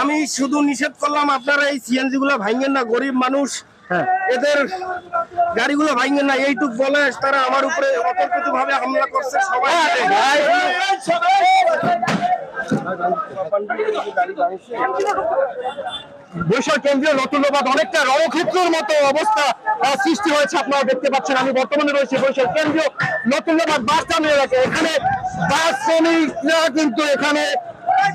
আমি শুধু নিষেধ করলাম আপনারা এই সিএনজি গুলা ভাঙেন না গরিব মানুষ। হ্যাঁ। এদের গাড়িগুলো ভাঙবে না। এইটুক বলে তারা আমার উপরে অতর্কিত ভাবে হামলা করছে সবাই বৈশাখ কেন্দ্রীয় নতুনবাদ অনেকটা রণক্ষেত্রের মতো অবস্থা সৃষ্টি হয়েছে, আপনারা দেখতে পাচ্ছেন। আমি বর্তমানে রয়েছি বৈশাখ কেন্দ্রীয় নতুনবাদ বাস টার্মিনাল এখানে বাস শ্রমিকরা কিন্তু এখানে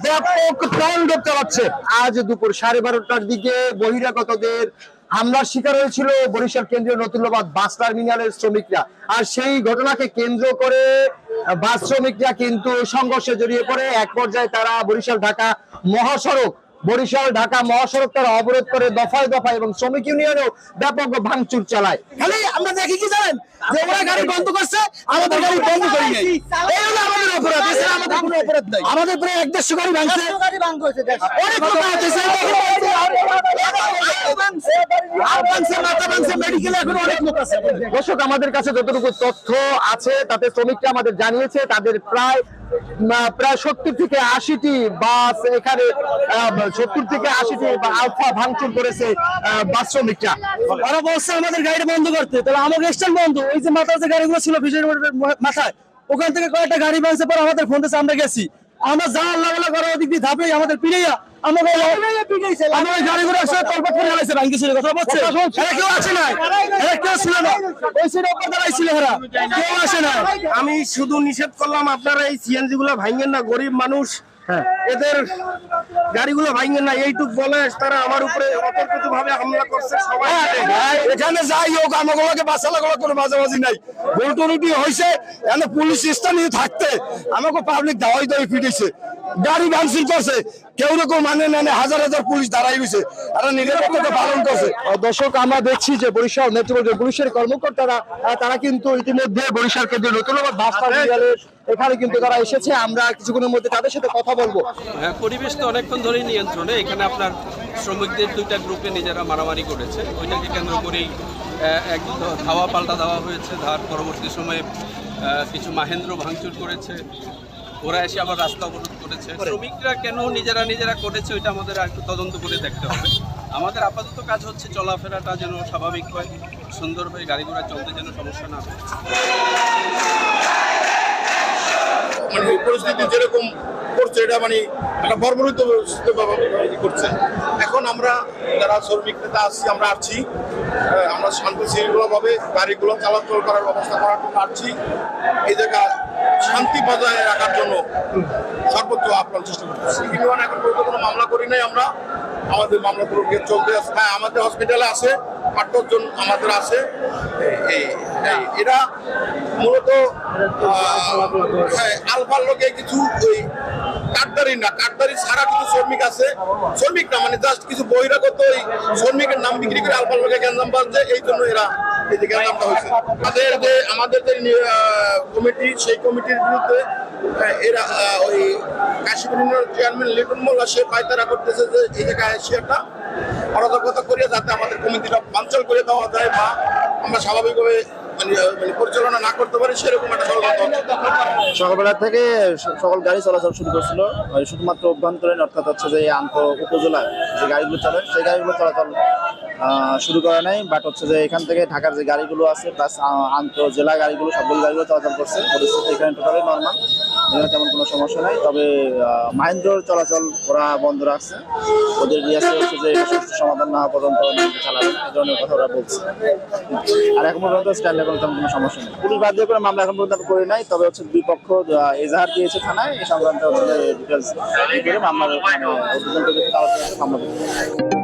ব্যাপক তাণ্ডব চালাচ্ছে আজ দুপুর সাড়ে বারোটার দিকে বহিরাগতদের হামলার শিকার হয়েছিল বরিশাল কেন্দ্রীয় নতুনবাদ বাস টার্মিনালের শ্রমিকরা। আর সেই ঘটনাকে কেন্দ্র করে বাস শ্রমিকরা কিন্তু সংঘর্ষে জড়িয়ে পড়ে। এক পর্যায়ে তারা বরিশাল ঢাকা মহাসড়ক বরিশাল ঢাকা মহাসড়ক তারা অবরোধ করে দফায় দফায় এবং শ্রমিক ইউনিয়নেও ব্যাপক ভাঙচুর চালায়। খালি আমরা দেখি কি জানেন? যে ওরা গাড়ি বন্ধ করছে আমাদের গাড়ি বন্ধ করি নাই। এই হলো আমাদের অপরাধ এছাড়া আমাদের কোনো অপরাধ নাই। আমাদের প্রায় এক দেড়শো গাড়ি ভাঙছে। অনেক কথা আছে দর্শক আমাদের কাছে যতটুকু তথ্য আছে তাতে শ্রমিকরা আমাদের জানিয়েছে তাদের প্রায় প্রায় সত্তর থেকে আশিটি বাস এখানে সত্তর থেকে আশিটি বা- আলফা ভাঙচুর করেছে বাস শ্রমিকরা। ওরা বলছে আমাদের গাড়ি বন্ধ করতে। তাহলে আমাকে স্ট্যান্ড বন্ধ। ওই যে মাথায় যে গাড়িগুলো ছিল ফিশের মাথায় ওখান থেকে কয়েকটা গাড়ি ভাঙছে পর আমাদের ফোন দিয়েছে আমরা গেছি। আমরা যা আল্লাহ আল্লাহ করা ওদিক দিয়ে ধাপে আমাদের পিড়াইয়া আমাদের আমাদের গাড়িগুলো একসাথে তলপাত করে ফেলাইছে ভাঙ্গি ছিল কথা বলছে? এরা কেউ আসে নাই এরা কেউ ছিল না। ওই সাইডে উপর দাঁড়াই ছিল এরা কেউ আসে নাই। আমি শুধু নিষেধ করলাম আপনারা এই সিএনজি গুলো ভাঙেন না গরিব মানুষ। এদের গাড়িগুলো না এইটুক বলে তারা আমার উপরে অতর্কিত ভাবে হামলা করছে সবাই। এখানে যাই হোক আমাগুলোকে বাঁচালাগুলো কোনো মাঝামাঝি নাই। হয়েছে এখানে পুলিশ স্থানীয় থাকতে আমাকে পাবলিক দাওয়াই দাওয়াই ফিটেছে গাড়ি ভাঙচুর করছে কেউ কেউ মানে না না, হাজার হাজার পুলিশ দাঁড়াই গেছে আর নিরাপত্তা পালন করছে। দর্শক আমরা দেখছি যে বরিশাল মেট্রোপলিটন পুলিশের কর্মকর্তারা তারা কিন্তু ইতিমধ্যে বরিশাল কেন্দ্রীয় নতুন বাস এখানে কিন্তু তারা এসেছে। আমরা কিছুক্ষণের মধ্যে তাদের সাথে কথা বলব। হ্যাঁ পরিবেশ তো অনেকক্ষণ ধরেই নিয়ন্ত্রণে। এখানে আপনার শ্রমিকদের দুইটা গ্রুপে নিজেরা মারামারি করেছে। ওইটাকে কেন্দ্র করেই এক ধাওয়া পাল্টা দেওয়া হয়েছে। তার পরবর্তী সময়ে কিছু মাহেন্দ্র ভাঙচুর করেছে। ওরা এসে আবার রাস্তা অবরোধ করেছে। শ্রমিকরা কেন নিজেরা নিজেরা করেছে ওইটা আমাদের আর একটু তদন্ত করে দেখতে হবে। আমাদের আপাতত কাজ হচ্ছে চলাফেরাটা যেন স্বাভাবিক হয় সুন্দর হয়ে গাড়ি ঘোড়া চলতে যেন সমস্যা না হয়। মানে পরিস্থিতি যেরকম করছে, এটা মানে একটা বর্বরিত করছে। এখন আমরা যারা শ্রমিক নেতা আসছি আমরা আসছি আমরা শান্তি শৃঙ্খলাভাবে গাড়িগুলো চলাচল করার ব্যবস্থা করার জন্য আসছি এই জায়গা শান্তি বজায় রাখার জন্য সর্বোচ্চ আপ্রাণ চেষ্টা ইউনিয়ন এখন পর্যন্ত কোনো মামলা করি নাই আমরা। আমাদের মামলা প্রক্রিয়া চলতে আছে। হ্যাঁ আমাদের হসপিটালে আছে আট জন আমাদের আছে। এই- এরা মূলত হ্যাঁ, আলফার লোকে কিছু ওই কাঠদারি না কাঠদারি ছাড়া কিছু শ্রমিক আছে। শ্রমিক না মানে জাস্ট কিছু বহিরাগত ওই শ্রমিকের নাম বিক্রি করে আলফার লোকে গ্যাঞ্জাম বাজছে এই জন্য এরা এই যে হয়েছে। আমাদের যে আমাদের যে কমিটি সেই কমিটির বিরুদ্ধে এরা ওই কাশিপুর চেয়ারম্যান লিটন মোল্লা সে পায়তারা করতেছে যে এই জায়গায় এসে একটা অরাজকতা করিয়া যাতে আমাদের কমিটিটা বাঞ্চল করে দেওয়া যায় বা আমরা স্বাভাবিকভাবে মানে মানে পরিচালনা না করতে পারি সেরকম একটা সকালবেলা থেকে সকল গাড়ি চলাচল শুরু করছিল। ওই শুধুমাত্র অভ্যন্তরীণ অর্থাৎ হচ্ছে যে আন্ত উপজেলায় যে গাড়িগুলো চলে সেই গাড়িগুলো চলাচল শুরু করে নাই বাট হচ্ছে যে এখান থেকে ঢাকার যে গাড়িগুলো আছে প্লাস আন্ত জেলা গাড়িগুলো সবগুলো গাড়িগুলো চলাচল করছে। পরিস্থিতি এখানে টোটালি নর্মাল এখানে তেমন কোনো সমস্যা নাই। তবে আহ, মাহেন্দ্রর চলাচল ওরা বন্ধ রাখছে। ওদের রিয়াসে হচ্ছে যে সমাধান না হওয়া পর্যন্ত চালাবে এই ধরনের কথা ওরা বলছে। আর এখন পর্যন্ত স্ট্যান্ডে কোনো তেমন কোনো সমস্যা নেই। পুলিশ বাদ দিয়ে করে মামলা এখন পর্যন্ত করে নাই তবে হচ্ছে দুই পক্ষ এজাহার দিয়েছে থানায়। এই সংক্রান্ত হচ্ছে ডিটেলস মামলার মানে মামলা।